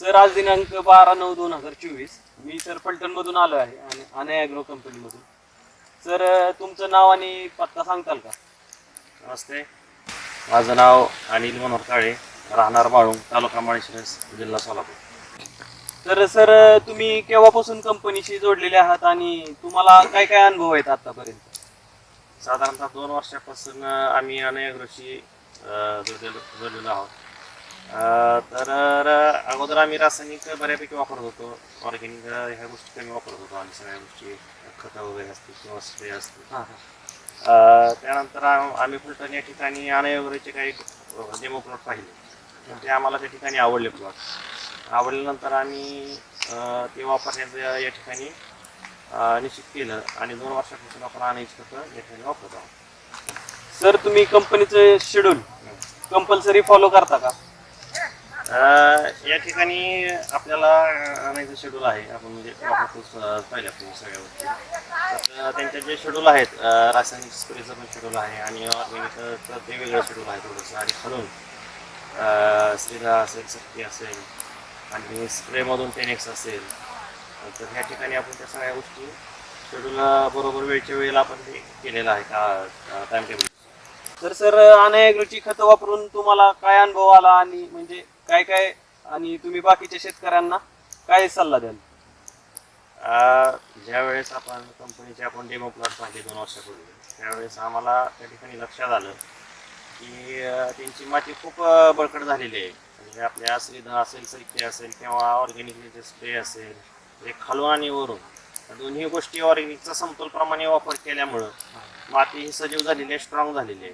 Sir आज दिनांक बारा नऊ दोन हजार चोवीस. मी सर पलटणमधून आलो आहे आणि अने ॲग्रो कंपनीमधून सर तुमचं नाव आणि पत्ता सांगताल का? नमस्ते. माझं नाव अनिल मनोहर काळे राहणार माळुंग तालुका माळशिरस जिल्हा सोलापूर. तर सर तुम्ही केव्हापासून कंपनीशी जोडलेले आहात आणि तुम्हाला काय काय अनुभव आहेत आतापर्यंत? साधारणतः दोन वर्षापासून आम्ही अनयग्रोशी जोडलेलो जोडलेलो आहोत. अं, तर अगोदर आम्ही रासायनिक बऱ्यापैकी वापरत होतो. ऑर्गॅनिक ह्या गोष्टी कमी वापरत होतो आम्ही. सगळ्या गोष्टी खतं वगैरे असतील किंवा स्प्रे असतील. त्यानंतर आम- आम्ही फुलटण या ठिकाणी अनयग्रोचे काही डेमो प्लॉट पाहिले. तर ते आम्हाला त्या ठिकाणी आवडले प्लॉट आवडल्यानंतर आम्ही ते वापरण्याचं या ठिकाणी निश्चित केलं आणि दोन वर्षापासून आपण आणायची खतं या ठिकाणी वापरत आहोत. सर तुम्ही कंपनीचं शेड्यूल कंपल्सरी फॉलो करता का? अं, या ठिकाणी आपल्याला आणायचं शेड्यूल आहे. आपण म्हणजे वापरतोच, अं, पहिल्यापासून सगळ्या गोष्टी. तर अं, त्यांचे जे शेड्यूल आहेत अं, रासायनिक स्प्रेचं पण शेड्यूल आहे आणि ऑर्गॅनिकचं ते वेगळं शेड्यूल आहे थोडंसं. आणि खालून स्त्रीला असेल सक्ती असेल आणि स्प्रेमधून टेनेक्स असेल. तर ह्या ठिकाणी आपण त्या सगळ्या गोष्टी शेड्यूल बरोबर वेळच्या वेळेला आपण ते केलेलं आहे का टाइम टेबल तर सर अनॲग्रोची खतं वापरून तुम्हाला काय अनुभव आला आणि म्हणजे काय काय आणि तुम्ही बाकीच्या शेतकऱ्यांना काय सल्ला द्याल? ज्या वेळेस आपण कंपनीचे आपण डेमो प्लॉट पाहिले दोन वर्षापूर्वी त्यावेळेस आम्हाला त्या ठिकाणी लक्षात आलं की त्यांची माती खूप बळकट झालेली आहे. म्हणजे आपल्या श्रीधा असेल सैक्य असेल किंवा ऑर्गॅनिकचे स्प्रे असेल हे खालून आणि वरून दोन्ही गोष्टी ऑर्गॅनिकचा समतोलप्रमाणे वापर केल्यामुळं माती ही सजीव झालेली आहे स्ट्रॉंग झालेली आहे.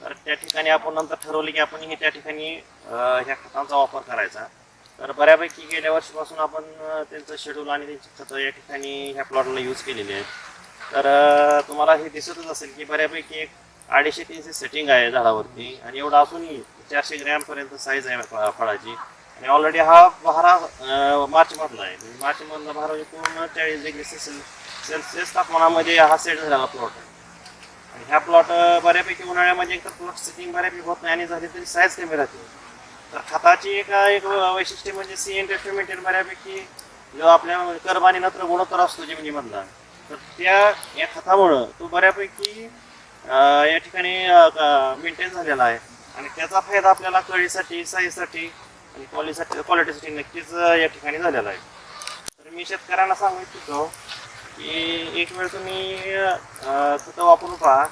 तर त्या ठिकाणी आपण नंतर ठरवलं की आपण हे त्या ठिकाणी ह्या खतांचा वापर करायचा. तर बऱ्यापैकी गेल्या वर्षीपासून आपण त्यांचं शेड्यूल आणि त्यांची खतं या ठिकाणी ह्या प्लॉटला यूज केलेली आहेत. तर तुम्हाला हे दिसतच असेल की बऱ्यापैकी एक अडीचशे तीनशे सेटिंग आहे झाडावरती आणि एवढं असूनही चारशे ग्रॅमपर्यंत साईज आहे फळाची. आणि ऑलरेडी हा बहारा मार्चमधला आहे. म्हणजे मार्चमधला बहारा पूर्ण चाळीस डिग्री सेल्सिअस सेल्सिअस तापमानामध्ये हा सेट झाला प्लॉट आहे. आणि ह्या प्लॉट बऱ्यापैकी उन्हाळ्यामध्ये एक तर प्लॉट सेटिंग बऱ्यापैकी होत नाही आणि झाली तरी साईज कमी राहते. तर खताची एक एक वैशिष्ट्य म्हणजे सी एन मेंटेन बऱ्यापैकी जो आपल्या कर्म आणि नत्र गुणोत्तर असतो जमिनीमधला. तर त्या या खतामुळं तो बऱ्यापैकी या ठिकाणी मेंटेन झालेला आहे. आणि त्याचा फायदा आपल्याला कळीसाठी साईजसाठी आणि क्वालिटीसाठी क्वालिटीसाठी नक्कीच या ठिकाणी झालेला आहे. तर मी शेतकऱ्यांना सांगू इच्छितो की एक वेळ तुम्ही अं, खतं वापरून पहा.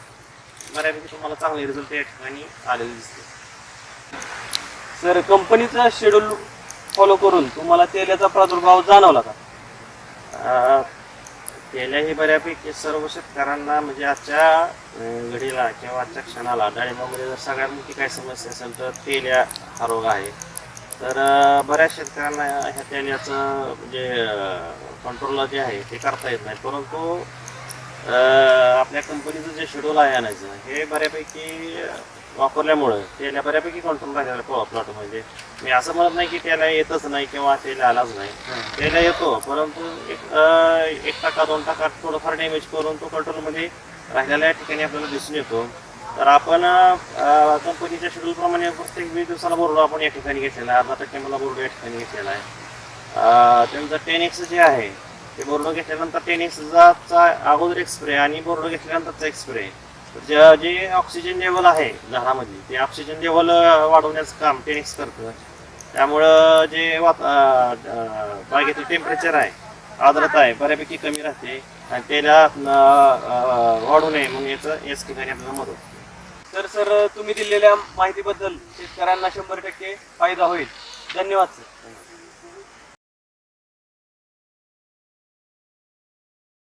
बऱ्यापैकी तुम्हाला चांगले रिझल्ट या ठिकाणी आलेले दिसते सर कंपनीचा शेड्यूल फॉलो करून तुम्हाला तेलाचा प्रादुर्भाव जाणवला का? तेल्या ही बऱ्यापैकी सर्व शेतकऱ्यांना म्हणजे आजच्या घडीला किंवा आजच्या क्षणाला डाळिंबामध्ये जर सगळ्यात मोठी काय समस्या असेल तर तेल्या हा रोग आहे. तर बऱ्याच शेतकऱ्यांना ह्या तेल्याचं म्हणजे कंट्रोल जे आहे ते करता येत नाही. परंतु आपल्या कंपनीचं जे शेड्यूल आहे आणायचं हे बऱ्यापैकी वापरल्यामुळं तेल्या बऱ्यापैकी कंट्रोल राहिलेला प्लॉटमध्ये मी असं म्हणत नाही की त्याला येतच नाही किंवा तेला आलाच नाही. त्याला येतो परंतु एक एक टक्का दोन टक्का थोडंफार डॅमेज करून तो कंट्रोलमध्ये राहिलेल्या ठिकाणी आपल्याला दिसून येतो. तर आपण कंपनीच्या शेड्यूलप्रमाणे प्रत्येक वीस दिवसाला बोर्ड आपण या ठिकाणी घेतलेला आहे. अर्धा टक्के मला बोर्ड या ठिकाणी घेतलेला आहे. त्यानंतर त्यांचं टेन एक्स जे आहे ते बोर्ड घेतल्यानंतर टेन एक्सचा अगोदर एक स्प्रे आणि बोर्ड घेतल्यानंतरचा एक स्प्रे जे जे ऑक्सिजन लेवल आहे झाडामध्ये ते ऑक्सिजन लेवल वाढवण्याचं काम टेनिक्स करतं. त्यामुळं जे वात टेम्परेचर आहे आर्द्रता आहे बऱ्यापैकी कमी राहते. आणि त्याला वाढू नये म्हणून याचं याच ठिकाणी आपल्याला मदत तर सर तुम्ही दिलेल्या माहितीबद्दल शेतकऱ्यांना शंभर टक्के फायदा होईल. धन्यवाद सर.